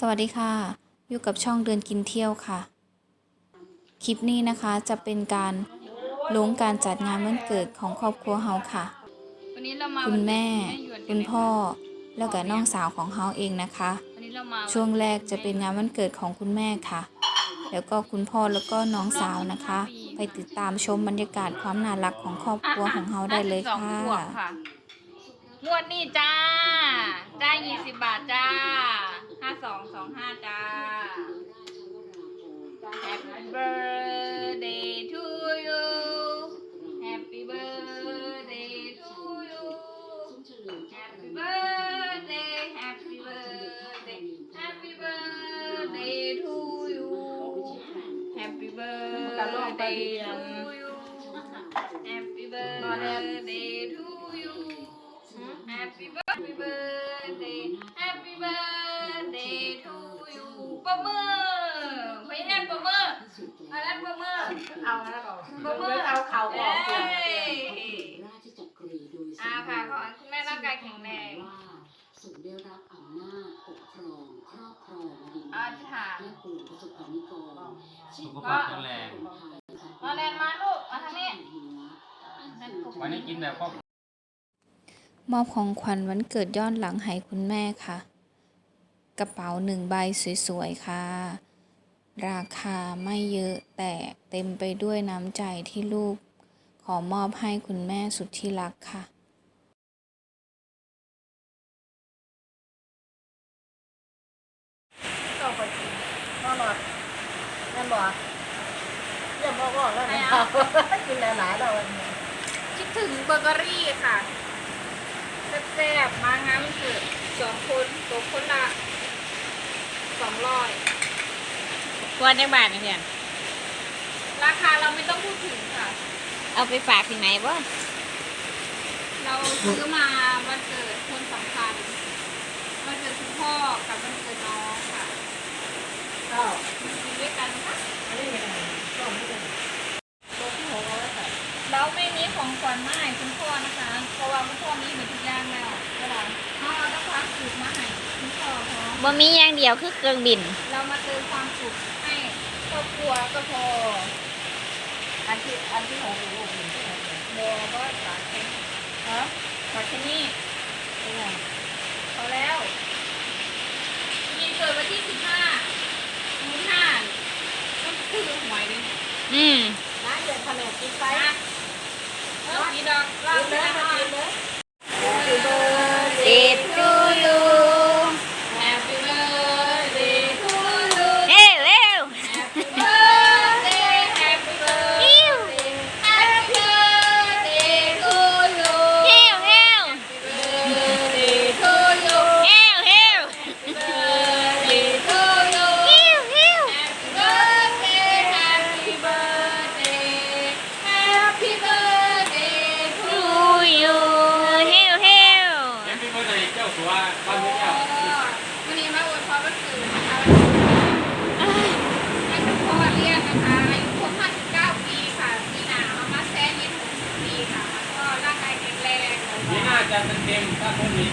สวัสดีค่ะ อยู่กับช่องเดินกินเที่ยวค่ะ คลิปนี้นะคะจะเป็นการลงการจัดงานวันเกิดของครอบครัวเฮาค่ะวันนี้เรามาคุณแม่วันเกิดคุณพ่อ แล้วก็น้องสาวของเฮาเองนะคะวันนี้เรามาช่วงแรกจะเป็นงานวันเกิดของคุณแม่ค่ะ แล้วก็คุณพ่อแล้วก็น้องสาวนะคะ ไปติดตามชมบรรยากาศความน่ารักของครอบครัวของเฮาได้เลยสองค่ะขวบค่ะงวดนี้จ้าจ้ายี่สิบบาทจ้า ห้าสองสองห้าจ้า Happy birthday to you Happy birthday to you Happy birthday Happy birthday Happy birthday to you Happy birthday to you เอาแล้วบอกปรบมือเอาเข่าออกเอ้ก่อนยอ่าค่ะขอให้คุณแม่ร่างกายแข็งแรงส่งได้รับอำนาจปกครองครอบครองดินอธิษฐานและปู่ประสบกนิกรสุขภาพแข็งแรงมาแนนมาลูกมาทางนี้วันนี้กินแบบครอบมอบของขวัญวันเกิดย้อนหลังให้คุณแม่ค่ะ กระเป๋าหนึ่งใบสวยๆค่ะ ราคาไม่เยอะแต่เต็มไปด้วยน้ำใจที่ลูก ขอมอบให้คุณแม่สุดที่รักค่ะก็ไปกินนอนนอนนั่นบอกย่าบอกว่าแล้วนะกินหลายๆเราวันนี้คิดถึงเบเกอรี่ค่ะแซ่บๆมางานวันเกิดสองคนตกคนละสองร้อย ควรจักบาทนะเพื่อนราคาเราไม่ต้องพูดถึงค่ะ เอาไปฝากที่ไหนบ่เราซื้อมาวันเกิดคนสำคัญวันเกิดคุณพ่อกับวันเกิดน้องค่ะก็มากินด้วยกันนะคะอันนี้ยังไงก็ไม่ได้ตัวที่หกเอาไว้ใส่เราไม่มีของขวัญมาให้คุณพ่อนะคะ เพราะว่าคุณพ่อมีเหมือนทุกอย่างแล้วก็ได้เราเอาแต่ความสุขมาให้คุณพ่อพร้อมบ่มีอย่างเดียวคือเครื่องบิน เรามาเติมความสุขให้ ครัวก็พออันที่อันที่หกอยู่ลูกหนึ่งที่ไหนเนี่ยบก็ฝากแค่ฮะฝากแค่นี้เป็นไงพอแล้วมีเกิดวันที่สิบห้ามูห้าต้องซื้อหวยด้วยอืมน้าเดือดแผนกกินไปนะเออมีดอกลากิบนเลยนะมาคะกินเลย Happy birthday จะเต็มถ้าคนนี้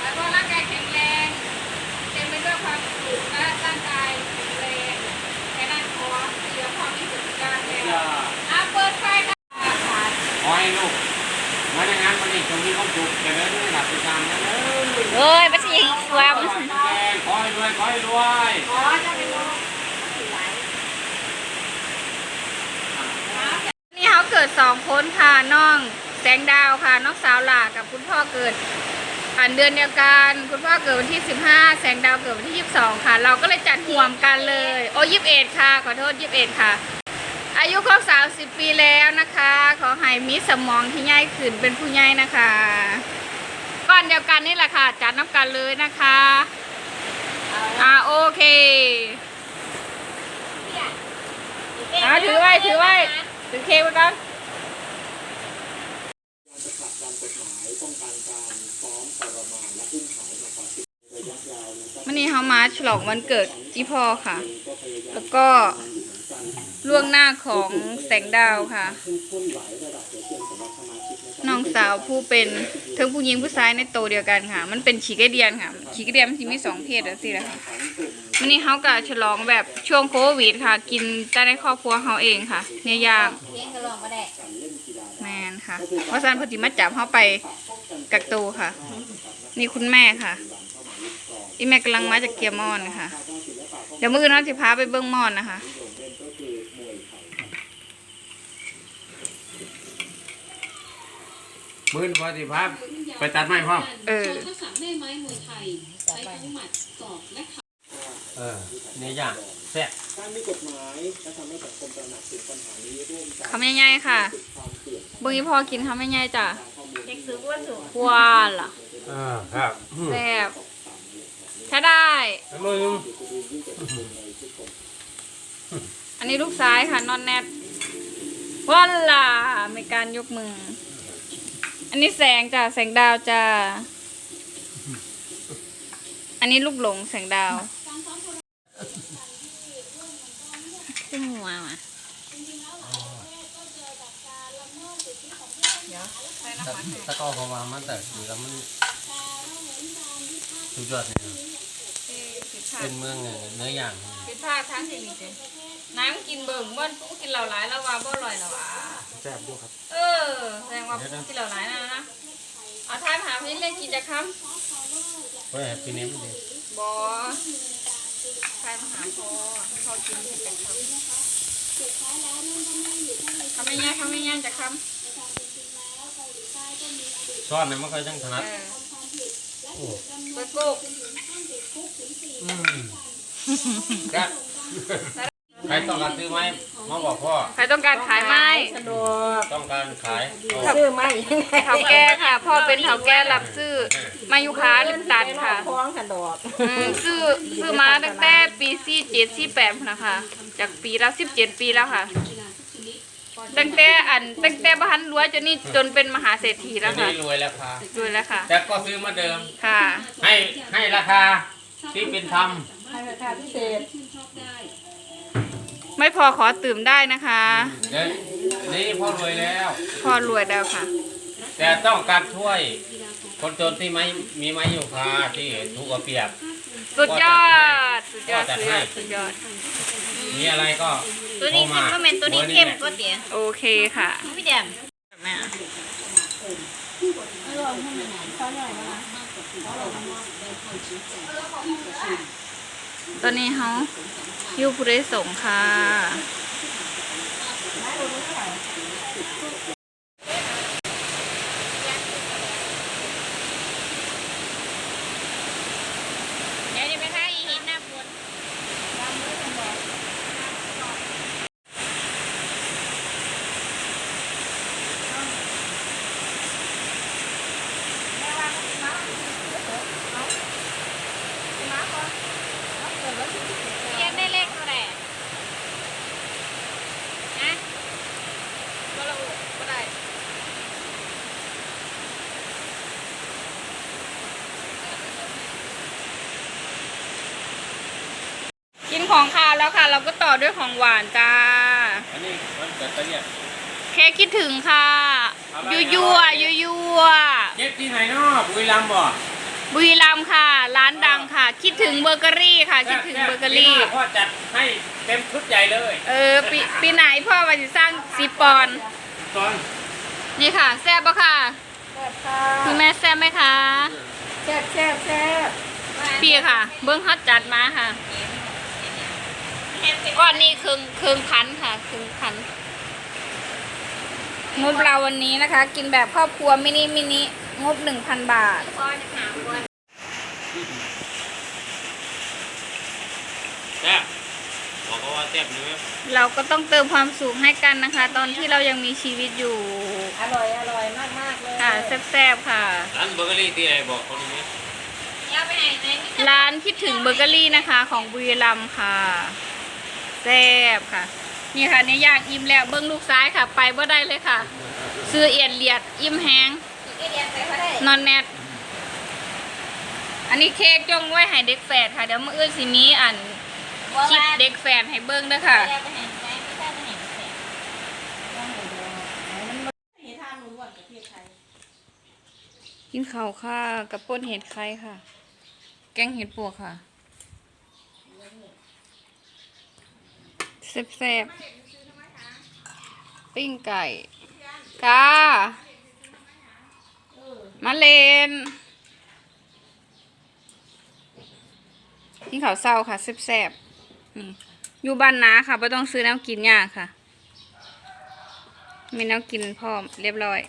แล้วก็ร่างกายแข็งแรง เต็มไปด้วยความสุขและร่างกายแข็งแรงแค่นั้นพอเหลือความมีสุขการแล้วจะอะเปิดไฟค่ะขอให้ลูกมาในงานวันนี้จงมีความสุขแก่เด้อหลับไปตามนะเด้อโอ้ยบ่สิความขอให้รวยขอให้รวยอ๋อจะเป็นรคหลาย นี่ เขาเกิดสองคนค่ะน้องแสงดาวค่ะน้องสาวหลากับคุณพ่อเกิดอันเดือนเดียวกัน คุณพ่อเกิดวันที่ 15 แสงดาวเกิดวันที่ 22 ค่ะ เราก็เลยจัดห่วมกันเลย โอ้21ค่ะ ขอโทษ21ค่ะ อายุครบ30ปีแล้วนะคะ ขอให้มีสมองที่ใหญ่ขึ้นเป็นผู้ใหญ่นะคะก้อนเดียวกันนี่แหละค่ะ จัดน้ำกันเลยนะคะอ่าโอเคอ่าถือไว้ถือไว้ ถือเค้กไว้ก่อนวันนี้เขามาฉลองวันเกิดอีพ่อค่ะ แล้วก็ล่วงหน้าของแสงดาวค่ะ น้องสาวผู้เป็นเทั้งผู้หญิงผู้ชายในโตเดียวกันค่ะ มันเป็นขี้ไก่เดียนค่ะขี้ไก่เดียนมันสิมีสองเพศแบบนี้แหละค่ะ วันนี้เขาก็ฉลองแบบช่วงโควิดค่ะ กินแต่ในครอบครัวเขาเองค่ะ เนี่ยย่างเลี้ยงกระลองมาได้แมนค่ะเพราะฉะนั้นพอดีมาจับเขาไปกักตัวค่ะ นี่คุณแม่ค่ะอีแม่กำลังมาจากเกียร์มอนค่ะ เดี๋ยวมื้ออื่นเราจะพาไปเบิ้งมอนนะคะมื่นพอสิภาพไปตัดไม้พร้อมเออโชว์ทักษะแม่ไม้มวยไทยใช้ทั้งหมัดศอกและเข่า เออนี่ย่างแซ่บคำใหญ่ๆค่ะเบิ้งอีพอกินคำใหญ่ๆจ้ะเด็กสูงว่าสูงว้าล่ะเออครับอืมแซ่บใช้ได้แล้วมึงอันนี้ลูกซ้ายค่ะนอนแนทว้าล่ะมีการยกมือ อันนี้แสงจ้ะแสงดาวจ้ะอันนี้ลูกหลงแสงดาว ขึ้นหัวมา ตะกอของมามันแต่อยู่แล้วมันสุดยอดเลยนะเป็นเมืองเนื้อย่างผิดพลาดทั้งที่นี่เจน้ำกินเบิ่งว่ากินเหล่าหลายแล้วว่าบ่อร่อยแล้วอะแซ่บด้วยครับ เออแสดงว่ากินเหล่าหลายนะนะเอาทายมาหาพี่เล่นกินจะค้เฮ้ยปีนี้ไม่ดีำบอทายมาหาพอให้พอกินเห็ดจะค้ำทำไม่ยากทำไม่ยากจะค้ ซ้อนเนี่ยมันก็ยังถนัำดเออโอ้เปิดกุ๊กอืมครับใครต้องการซื้อไหมมาบอกพ่อ ใครต้องการขายไหมสะดวกต้องการขายเอาซื้อไหมยังไงเถาแก่ค่ะ พ่อเป็นเถาแก่รับซื้อมายุค้าลิมตันค่ะคล้องสะดวกอืมซื้อซื้อมาตั้งแต่ปีสี่เจ็ดสี่แปดนะคะ จากปีละสิบเจ็ดปีแล้วค่ะ ตั้งแต่อันตั้งแต่บ้านรั้วจนนี่จนเป็นมหาเศรษฐีอัแล้นวค่ะนี้รวยแล้วค่ะดูแล้วค่ะ แต่ก็ซื้อมาเดิมค่ะ ให้ให้ราคาที่เป็นธรรมให้ราคาพิเศษไม่พอขอตื่มได้นะคะเดี๋ยวนี่พ่อรวยแล้วพอรวยแล้วค่ะ แต่ต้องการช่วยคนจนที่ไม่มีไม้อยู่คาที่ถูกเอาเปรียบ สุดยอด สุดยอดก็จัสุดดยให้อดสุดยอด มีอะไรก็ ตัวนี้โทรเข้มามก็เป็นตัวนี้เข้มก็เตี๋ยโอเคค่ะ พี่แดมแม่ตอนนี้เขาอยู่ผู้โดยสงค่ะ เดี๋ยวจะไปท่าอีหินหน้าบน เรียนได้เลขเท่าไหร่นะ ก็ระบุก็ได้ กินของคาว แล้วค่ะ เราก็ต่อด้วยของหวานจ้า อันนี้มันเกิดไปเนี่ยเค้กคิดถึงค่ะอะไรยั่วยั่วยั่วยั่วเก็บที่ไหนเนาะบุรีรัมย์บ่บุรีรัมย์ค่ะ ร้านดังค่ะ คิดถึงเบเกอรี่ค่ะ คิดถึงเบเกอรี่ พ่อจัดให้เต็มชุดใหญ่เลยเออปีปีไหนพ่อมาจะสร้างซีปอนด์ตอนนี่ค่ะ แซ่บปะค่ะแซ่บค่ะคุณแม่แซ่บไหมคะ แซ่บแซ่บแซ่บพี่ค่ะ เบิ้งฮัดจัดมาค่ะ ก้อนนี้ครึ่งครึ่งพันค่ะครึ่งพันงบเราวันนี้นะคะ กินแบบครอบครัวมินิมินิงบหนึ่งพันบาทพอจะถามว่าแซ่บบอกเขาว่าแซ่บเลยเราก็ต้องเติมความสุขให้กันนะคะ ตอนที่เรายังมีชีวิตอยู่ อร่อยอร่อยมากมากๆเลยค่ะแซ่บๆค่ะร้านเบเกอรี่ที่ไหนบอกเขาดีไหมอย่าไปไหนไหนนี่ร้านคิดถึงเบเกอรี่นะคะของบุรีรัมย์ค่ะ แซ่บค่ะ นี่ค่ะเนี่ยย่างอิ่มแล้วเบิ้งลูกซ้ายค่ะ ไปบ่ได้เลยค่ะ ซื้อเอียดเลียดอิ่มแห้งอีกเดียนไปก็ได้นอนแนทอันนี้เค้กจงไว้ให้เด็กแฝดค่ะเดี๋ยวมื่ออื่นสิมีอันคลิปเด็กแฝดให้เบิ้งด้วยค่ะอย่าไปไหนไหนไม่ได้ไปไหนไม่ได้เห็นทานหนูหวานกับพี่ไทยกินข้าวค่ะกับป่นเห็ดไข่ค่ะ แกงเห็ดปวกค่ะ แซ่บๆปิ้งไก่กามาเลนกินข้าวเศร้าค่ะแซ่บๆนี่อยู่บ้านนาค่ะไม่ต้องซื้อน้ำกินยากค่ะ มีน้ำกินพร้อมเรียบร้อย